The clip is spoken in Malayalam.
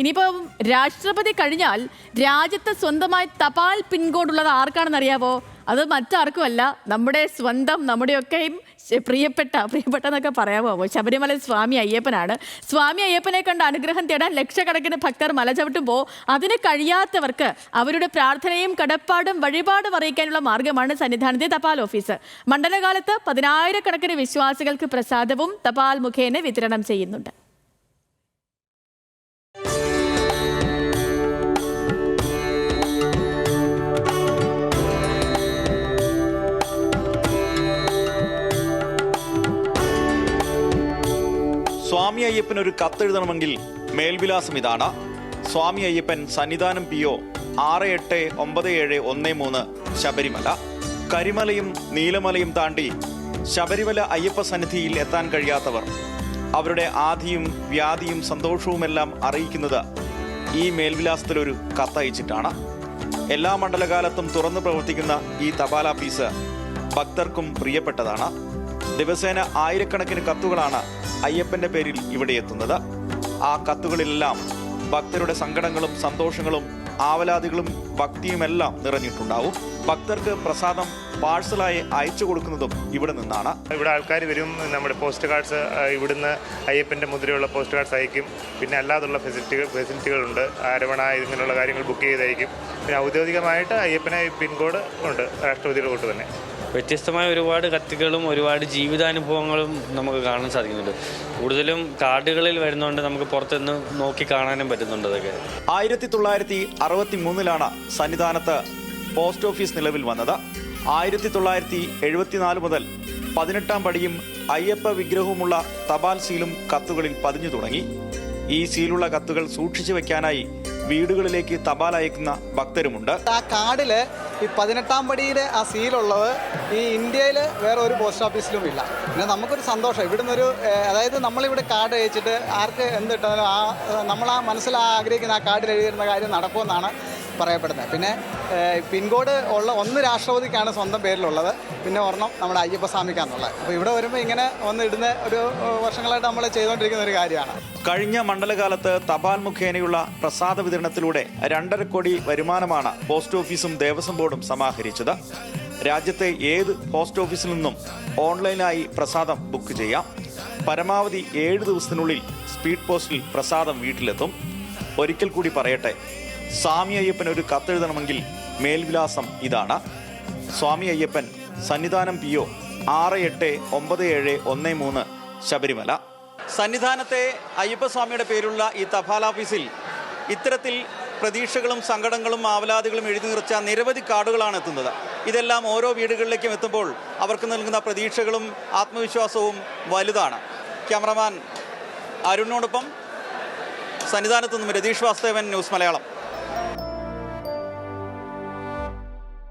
ഇനിയിപ്പോൾ രാഷ്ട്രപതി കഴിഞ്ഞാൽ രാജ്യത്ത് സ്വന്തമായി തപാൽ പിൻകോഡുള്ളത് ആർക്കാണെന്ന് അറിയാവോ അത് മറ്റാർക്കുമല്ല നമ്മുടെ സ്വന്തം നമ്മുടെയൊക്കെയും പ്രിയപ്പെട്ട പ്രിയപ്പെട്ട എന്നൊക്കെ പറയാമോ ശബരിമല സ്വാമി അയ്യപ്പനാണ്. സ്വാമി അയ്യപ്പനെ കണ്ട് അനുഗ്രഹം തേടാൻ ലക്ഷക്കണക്കിന് ഭക്തർ മല ചവിട്ടുമ്പോൾ അതിന് കഴിയാത്തവർക്ക് അവരുടെ പ്രാർത്ഥനയും കടപ്പാടും വഴിപാടും അറിയിക്കാനുള്ള മാർഗമാണ് സന്നിധാനത്തെ തപാൽ ഓഫീസ്. മണ്ഡലകാലത്ത് പതിനായിരക്കണക്കിന് വിശ്വാസികൾക്ക് പ്രസാദവും തപാൽ മുഖേന വിതരണം ചെയ്യുന്നുണ്ട്. സ്വാമി അയ്യപ്പൻ ഒരു കത്തെഴുതണമെങ്കിൽ മേൽവിലാസം ഇതാണ്. സ്വാമി അയ്യപ്പൻ സന്നിധാനം പി ഒ ആറ് എട്ട് ഒമ്പത് ഏഴ് ഒന്ന് മൂന്ന് ശബരിമല. കരിമലയും നീലമലയും താണ്ടി ശബരിമല അയ്യപ്പ സന്നിധിയിൽ എത്താൻ കഴിയാത്തവർ അവരുടെ ആധിയും വ്യാധിയും സന്തോഷവുമെല്ലാം അറിയിക്കുന്നത് ഈ മേൽവിലാസത്തിലൊരു കത്തയച്ചിട്ടാണ്. എല്ലാ മണ്ഡലകാലത്തും തുറന്നു പ്രവർത്തിക്കുന്ന ഈ തപാലാഫീസ് ഭക്തർക്കും പ്രിയപ്പെട്ടതാണ്. ദിവസേന ആയിരക്കണക്കിന് കത്തുകളാണ് അയ്യപ്പന്റെ പേരിൽ ഇവിടെ എത്തുന്നത്. ആ കത്തുകളിലെല്ലാം ഭക്തരുടെ സങ്കടങ്ങളും സന്തോഷങ്ങളും ആവലാതികളും ഭക്തിയുമെല്ലാം നിറഞ്ഞിട്ടുണ്ടാവും. ഭക്തർക്ക് പ്രസാദം പാഴ്സലായി അയച്ചു കൊടുക്കുന്നതും ഇവിടെ നിന്നാണ്. ഇവിടെ ആൾക്കാർ വരും നമ്മുടെ പോസ്റ്റ് കാർഡ്സ് ഇവിടുന്ന് അയ്യപ്പന്റെ മുദ്രയുള്ള പോസ്റ്റ് കാർഡ്സ് അയക്കും. പിന്നെ അല്ലാതുള്ള ഫെസിലിറ്റികൾ ഫെസിലിറ്റികളുണ്ട്. അരവണ ഇങ്ങനെയുള്ള കാര്യങ്ങൾ ബുക്ക് ചെയ്ത് അയക്കും പിന്നെ ഔദ്യോഗികമായിട്ട് അയ്യപ്പനെ പിൻകോഡ് ഉണ്ട് രാഷ്ട്രപതിയുടെ കൂട്ട് തന്നെ. വ്യത്യസ്തമായ ഒരുപാട് കത്തികളും ഒരുപാട് ജീവിതാനുഭവങ്ങളും നമുക്ക് കാണാൻ സാധിക്കുന്നുണ്ട്. കൂടുതലും കാർഡുകളിൽ വരുന്നതുകൊണ്ട് നമുക്ക് പുറത്തുനിന്ന് നോക്കി കാണാനും പറ്റുന്നുണ്ട് അതൊക്കെ. ആയിരത്തി തൊള്ളായിരത്തി അറുപത്തി മൂന്നിലാണ് സന്നിധാനത്ത് പോസ്റ്റ് ഓഫീസ് നിലവിൽ വന്നത്. ആയിരത്തി തൊള്ളായിരത്തി എഴുപത്തിനാല് മുതൽ പതിനെട്ടാം പടിയും അയ്യപ്പ വിഗ്രഹവുമുള്ള തപാൽ സീലും കത്തുകളിൽ പതിഞ്ഞു തുടങ്ങി. ഈ സീലുള്ള കത്തുകൾ സൂക്ഷിച്ചു വെക്കാനായി വീടുകളിലേക്ക് തപാൽ അയക്കുന്ന ഭക്തരുമുണ്ട്. ആ കാർഡിൽ ഈ പതിനെട്ടാം പടിയിലെ ആ സീലുള്ളത് ഈ ഇന്ത്യയിൽ വേറെ ഒരു പോസ്റ്റ് ഓഫീസിലും ഇല്ല. പിന്നെ നമുക്കൊരു സന്തോഷം. ഇവിടുന്ന് ഒരു അതായത് നമ്മളിവിടെ കാർഡ് അയച്ചിട്ട് ആർക്ക് എന്തിട്ടാലും ആ നമ്മൾ ആ ആഗ്രഹിക്കുന്ന ആ കാർഡിൽ എഴുതിയിരുന്ന കാര്യം നടക്കുമെന്നാണ് പറയപ്പെടുന്നത്. പിന്നെ പിൻകോഡ് ഉള്ള ഒന്ന് രാഷ്ട്രപതിക്കാണ് സ്വന്തം പേരിലുള്ളത്. പിന്നെ ഒരെണ്ണം നമ്മുടെ അയ്യപ്പസ്വാമിക്കാന്നുള്ളത് അപ്പോൾ ഇവിടെ വരുമ്പോൾ ഇങ്ങനെ ഒന്ന് ഇടുന്ന ഒരു വർഷങ്ങളായിട്ട് നമ്മൾ ചെയ്തുകൊണ്ടിരിക്കുന്ന ഒരു കാര്യമാണ്. കഴിഞ്ഞ മണ്ഡലകാലത്ത് തപാൽ മുഖേനയുള്ള പ്രസാദ വിതരണത്തിലൂടെ രണ്ടര കോടി വരുമാനമാണ് പോസ്റ്റ് ഓഫീസും ദേവസ്വം ബോർഡും സമാഹരിച്ചത്. രാജ്യത്തെ ഏത് പോസ്റ്റ് ഓഫീസിൽ നിന്നും ഓൺലൈനായി പ്രസാദം ബുക്ക് ചെയ്യാം. പരമാവധി ഏഴ് ദിവസത്തിനുള്ളിൽ സ്പീഡ് പോസ്റ്റിൽ പ്രസാദം വീട്ടിലെത്തും. ഒരിക്കൽ കൂടി പറയട്ടെ സ്വാമി അയ്യപ്പൻ ഒരു കത്തെഴുതണമെങ്കിൽ മേൽവിലാസം ഇതാണ്. സ്വാമി അയ്യപ്പൻ സന്നിധാനം പി ഒ ആറ് എട്ട് ഒമ്പത് ഏഴ് ഒന്ന് മൂന്ന് ശബരിമല. സന്നിധാനത്തെ അയ്യപ്പസ്വാമിയുടെ പേരുള്ള ഈ തപാൽ ഓഫീസിൽ ഇത്തരത്തിൽ പ്രതീക്ഷകളും സങ്കടങ്ങളും ആവലാതികളും എഴുതി നിറച്ച നിരവധി കാർഡുകളാണ് എത്തുന്നത്. ഇതെല്ലാം ഓരോ വീടുകളിലേക്കും എത്തുമ്പോൾ അവർക്ക് നൽകുന്ന പ്രതീക്ഷകളും ആത്മവിശ്വാസവും വലുതാണ്. ക്യാമറമാൻ അരുണിനോടൊപ്പം സന്നിധാനത്തു നിന്നും രതീഷ് വാസ്തവൻ ന്യൂസ് മലയാളം.